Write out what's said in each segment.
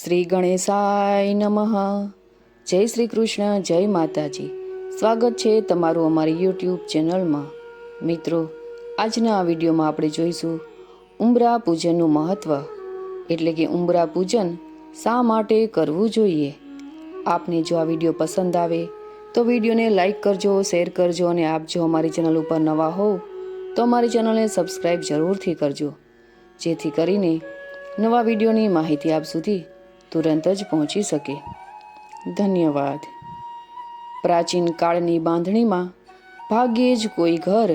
શ્રી ગણેશાય નમઃ. જય શ્રી કૃષ્ણ જય માતાજી. સ્વાગત છે તમારું અમારી યુટ્યુબ ચેનલમાં. મિત્રો, આજના આ વિડીયોમાં આપણે જોઈશું ઉંબરા પૂજનનું મહત્ત્વ એટલે કે ઉંબરા પૂજન શા માટે કરવું જોઈએ? આપને જો આ વીડિયો પસંદ આવે, તો વિડીયોને લાઈક કરજો, શેર કરજો અને આપ જો અમારી ચેનલ ઉપર નવા હોવ, તો અમારી ચેનલને સબસ્ક્રાઈબ જરૂરથી કરજો. જેથી કરીને નવા વિડીયોની માહિતી આપ સુધી તુરંત જ પહોંચી શકે. ધન્યવાદ. પ્રાચીન કાળની બાંધણીમાં ભાગ્યે જ કોઈ ઘર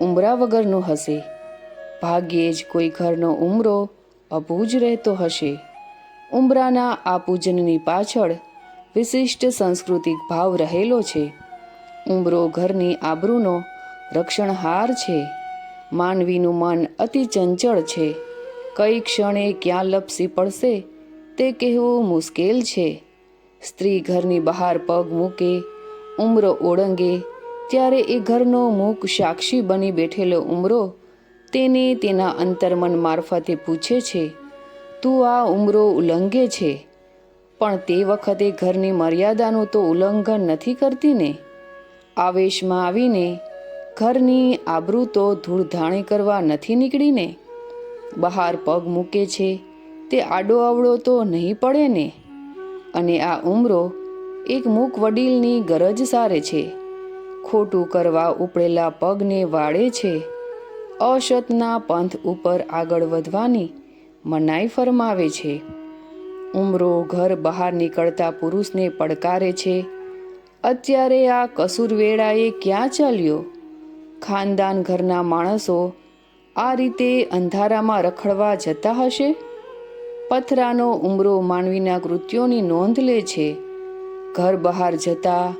ઉંબરા વગરનું હશે. ભાગ્યે જ કોઈ ઘરનો ઉમરો અભૂજ રહેતો હશે. ઉંબરાના આ પૂજનની પાછળ વિશિષ્ટ સાંસ્કૃતિક ભાવ રહેલો છે. ઉંબરો ઘરની આબરૂનો રક્ષણહાર છે. માનવીનું મન અતિ ચંચળ છે. કઈ ક્ષણે ક્યાં લપસી પડશે તે કહેવું મુશ્કેલ છે. સ્ત્રી ઘરની બહાર પગ મૂકે, ઉમરો ઓળંગે, ત્યારે એ ઘરનો મૂક સાક્ષી બની બેઠેલો ઉમરો તેને તેના અંતર્મન મારફતે પૂછે છે, તું આ ઉમરો ઉલ્લંઘે છે? પણ તે વખતે ઘરની મર્યાદાનું તો ઉલ્લંઘન નથી કરતી ને? આવેશમાં આવીને ઘરની આબરૂ તો ધૂળધાણી કરવા નથી નીકળીને બહાર પગ મૂકે છે તે આડો અવળો તો નહીં પડે ને? અને આ ઉમરો એક મૂક વડીલની ગરજ સારે છે. ખોટું કરવા ઉપડેલા પગને વાળે છે. અશતના પંથ ઉપર આગળ વધવાની મનાઈ ફરમાવે છે. ઉમરો ઘર બહાર નીકળતા પુરુષને પડકારે છે. અત્યારે આ કસૂર વેળાએ ક્યાં ચાલ્યો? ખાનદાન ઘરના માણસો આ રીતે અંધારામાં રખડવા જતા હશે? પથરાનો ઉમરો માનવીના કૃત્યોની નોંધ લે છે. ઘર બહાર જતા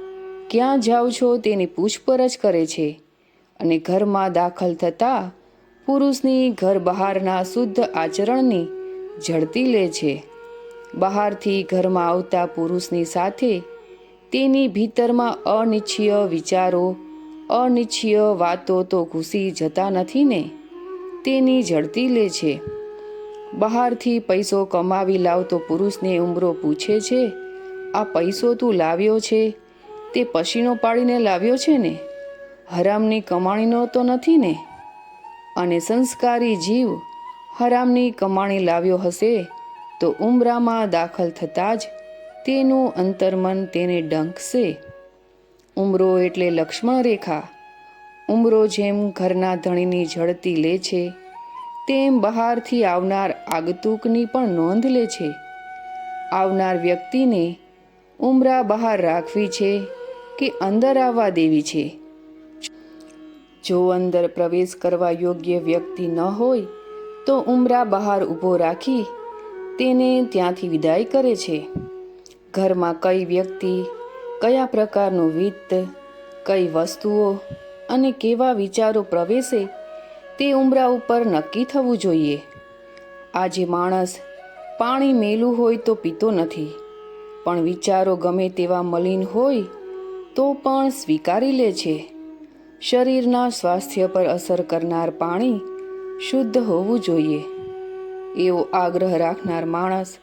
ક્યાં જાઓ છો તેની પૂછપરછ કરે છે અને ઘરમાં દાખલ થતા પુરુષની ઘર બહારના શુદ્ધ આચરણની ઝડપી લે છે. બહારથી ઘરમાં આવતા પુરુષની સાથે તેની ભીતરમાં અનિચ્છીય વિચારો, અનિચ્છીય વાતો તો ઘૂસી જતા નથી ને? તેની ઝડપી લે છે. બહારથી પૈસો કમાવી લાવતો પુરુષને ઉમરો પૂછે છે, આ પૈસો તું લાવ્યો છે? તે પસીનો પાડીને લાવ્યો છે ને? હરામની કમાણીનો તો નથી ને? અને સંસ્કારી જીવ હરામની કમાણી લાવ્યો હશે, તો ઉમરામાં દાખલ થતાં જ તેનું અંતર્મન તેને ડંકશે. ઉમરો એટલે લક્ષ્મણ રેખા. ઉમરો જેમ ઘરના ધણીની ઝડતી લે છે તેમ બહારથી આવનાર આગતુકની પણ નોંધ લે છે. આવનાર વ્યક્તિને ઉમરા બહાર રાખવી છે કે અંદર આવવા દેવી છે. જો અંદર પ્રવેશ કરવા યોગ્ય વ્યક્તિ ન હોય, તો ઉમરા બહાર ઊભો રાખી તેને ત્યાંથી વિદાય કરે છે. ઘરમાં કઈ વ્યક્તિ, કયા પ્રકારનું વિત્ત, કઈ વસ્તુઓ અને કેવા વિચારો પ્રવેશે તે ઉમરા ઉપર નક્કી થવું જોઈએ. આજે માણસ પાણી મેલું હોય તો પીતો નથી. પણ વિચારો ગમે તેવા મલિન હોય, તો પણ સ્વીકારી લે છે. શરીરના સ્વાસ્થ્ય પર અસર કરનાર પાણી શુદ્ધ હોવું જોઈએ. એવો આગ્રહ રાખનાર માણસ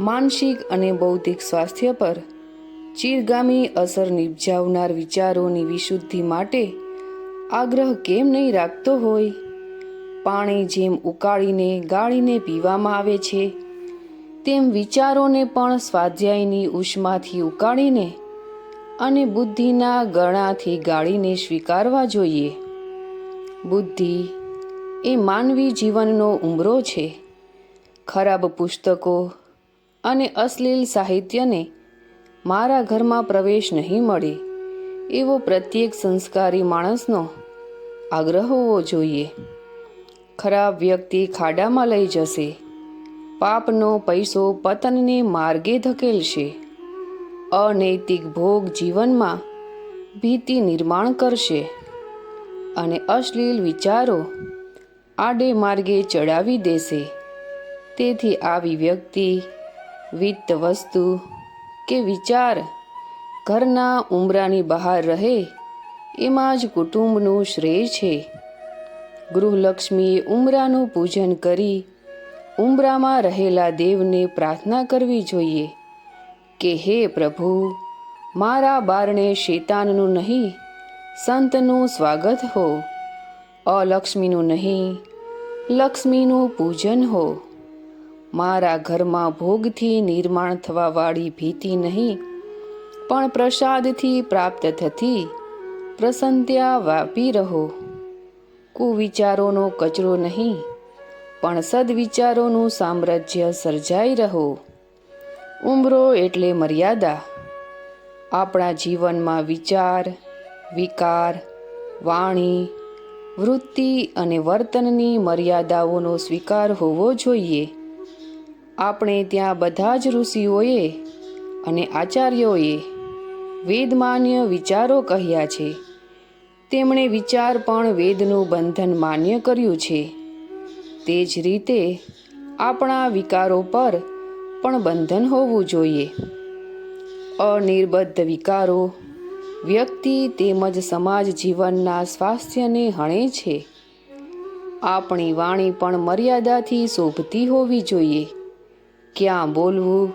માનસિક અને બૌદ્ધિક સ્વાસ્થ્ય પર ચિરગામી અસર નિપજાવનાર વિચારોની વિશુદ્ધિ માટે આગ્રહ કેમ નહીં રાખતો હોય? પાણી જેમ ઉકાળીને ગાળીને પીવામાં આવે છે, તેમ વિચારોને પણ સ્વાધ્યાયની ઉષ્માથી ઉકાળીને અને બુદ્ધિના ગણાથી ગાળીને સ્વીકારવા જોઈએ. બુદ્ધિ એ માનવી જીવનનો ઉમરો છે. ખરાબ પુસ્તકો અને અશ્લીલ સાહિત્યને મારા ઘરમાં પ્રવેશ નહીં મળે એવો પ્રત્યેક સંસ્કારી માણસનો આગ્રહ હોવો જોઈએ. ખરાબ વ્યક્તિ ખાડામાં લઈ જશે. પાપનો પૈસો પતનને માર્ગે ધકેલશે. અનૈતિક ભોગ જીવનમાં ભીતિ નિર્માણ કરશે. અને અશ્લીલ વિચારો આડે માર્ગે ચડાવી દેશે. તેથી આવી વ્યક્તિ, વિત્ત વસ્તુ કે વિચાર ઘરના ઉમરાની બહાર રહે એમાં જ કુટુંબનું શ્રેય છે. ગૃહલક્ષ્મીએ ઉમરાનું પૂજન કરી ઉમરામાં રહેલા દેવને પ્રાર્થના કરવી જોઈએ કે, હે પ્રભુ, મારા બારણે શેતાનનું નહીં, સંતનું સ્વાગત હો. અલક્ષ્મીનું નહીં, લક્ષ્મીનું પૂજન હો. મારા ઘરમાં ભોગથી નિર્માણ થવાવાળી ભીતિ નહીં, પણ પ્રસાદથી પ્રાપ્ત થતી પ્રસન્નતા વાપી રહો. કુવિચારોનો કચરો નહીં, પણ સદવિચારોનું સામ્રાજ્ય સર્જાઈ રહો. ઉંમરો એટલે મર્યાદા. આપણા જીવનમાં વિચાર, વિકાર, વાણી, વૃત્તિ અને વર્તનની મર્યાદાઓનો સ્વીકાર હોવો જોઈએ. આપણે ત્યાં બધા જ ઋષિઓએ અને આચાર્યોએ વેદમાન્ય વિચારો કહ્યા છે. તેમણે વિચાર પણ વેદનું બંધન માન્ય કર્યું છે. તે જ રીતે આપણા વિકારો પર પણ બંધન હોવું જોઈએ. અનિર્બદ્ધ વિકારો વ્યક્તિ તેમજ સમાજ જીવનના સ્વાસ્થ્યને હણે છે. આપણી વાણી પણ મર્યાદાથી શોભતી હોવી જોઈએ. ક્યાં બોલવું,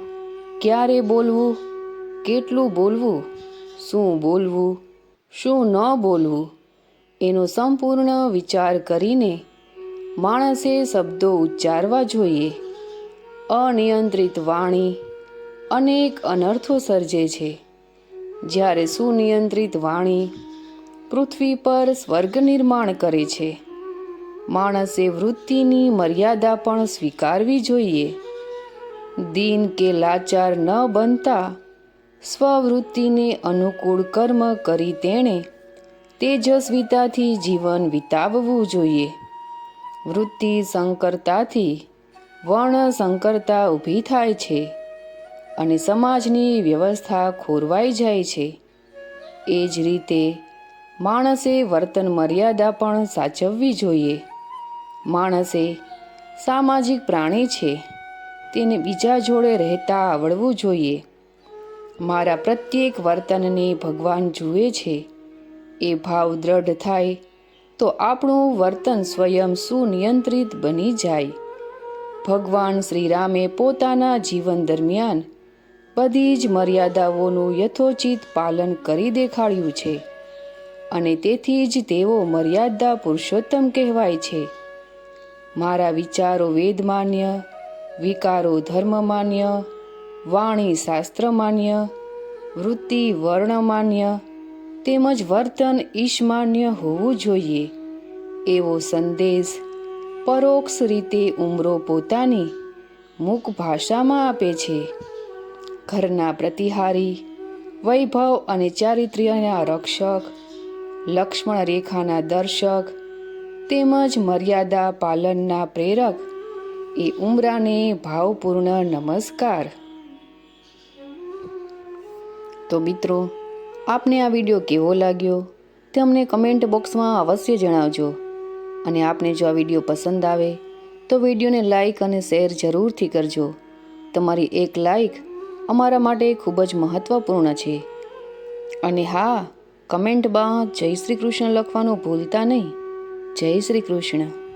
ક્યારે બોલવું, કેટલું બોલવું, શું બોલવું શું ન બોલવું? એનો સંપૂર્ણ વિચાર કરીને માણસે શબ્દો ઉચ્ચારવા જોઈએ. અનિયંત્રિત વાણી અનેક અનર્થો સર્જે છે. જ્યારે સુનિયંત્રિત વાણી પૃથ્વી પર સ્વર્ગ નિર્માણ કરે છે, માણસે વૃત્તિની મર્યાદા પણ સ્વીકારવી જોઈએ. દિન કે લાચાર ન બનતા સ્વવૃત્તિને અનુકૂળ કર્મ કરી તેણે તેજસ્વીતાથી જીવન વિતાવવું જોઈએ. વૃત્તિ સંકરતાથી વર્ણ સંકરતા ઊભી થાય છે અને સમાજની વ્યવસ્થા ખોરવાઈ જાય છે. એ જ રીતે માણસે વર્તન મર્યાદા પણ સાચવવી જોઈએ. માણસે સામાજિક પ્રાણી છે, તેને બીજા જોડે રહેતા આવડવું જોઈએ. મારા પ્રત્યેક વર્તનને ભગવાન જુએ છે. એ ભાવ દ્રઢ થાય તો આપણું વર્તન સ્વયં સુનિયંત્રિત બની જાય. ભગવાન શ્રીરામે પોતાના જીવન દરમિયાન બધી જ મર્યાદાઓનું યથોચિત પાલન કરી દેખાડ્યું છે અને તેથી જ તેઓ મર્યાદા પુરુષોત્તમ કહેવાય છે. મારા વિચારો વેદમાન્ય, વિકારો ધર્મમાન્ય વાણી શાસ્ત્રમાન્ય, વૃત્તિ વર્ણમાન્ય, તેમજ વર્તન ઈશમાન્ય હોવું જોઈએ. એવો સંદેશ પરોક્ષ રીતે ઉમરો પોતાની મુખ ભાષામાં આપે છે. ઘરના પ્રતિહારી, વૈભવ અને ચારિત્ર્યના રક્ષક, લક્ષ્મણ રેખાના દર્શક, તેમજ મર્યાદા પાલનના પ્રેરક, એ ઉમરાને ભાવપૂર્ણ નમસ્કાર. તો મિત્રો, આપને આ વીડિયો કેવો લાગ્યો? તે અમને કમેન્ટ બોક્સમાં અવશ્ય જણાવજો. અને આપને જો આ વીડિયો પસંદ આવે, તો વિડીયોને લાઈક અને શેર જરૂરથી કરજો. તમારી એક લાઈક અમારા માટે ખૂબ જ મહત્ત્વપૂર્ણ છે. અને હા કમેન્ટમાં જય શ્રી કૃષ્ણ લખવાનું ભૂલતા નહીં. જય શ્રી કૃષ્ણ.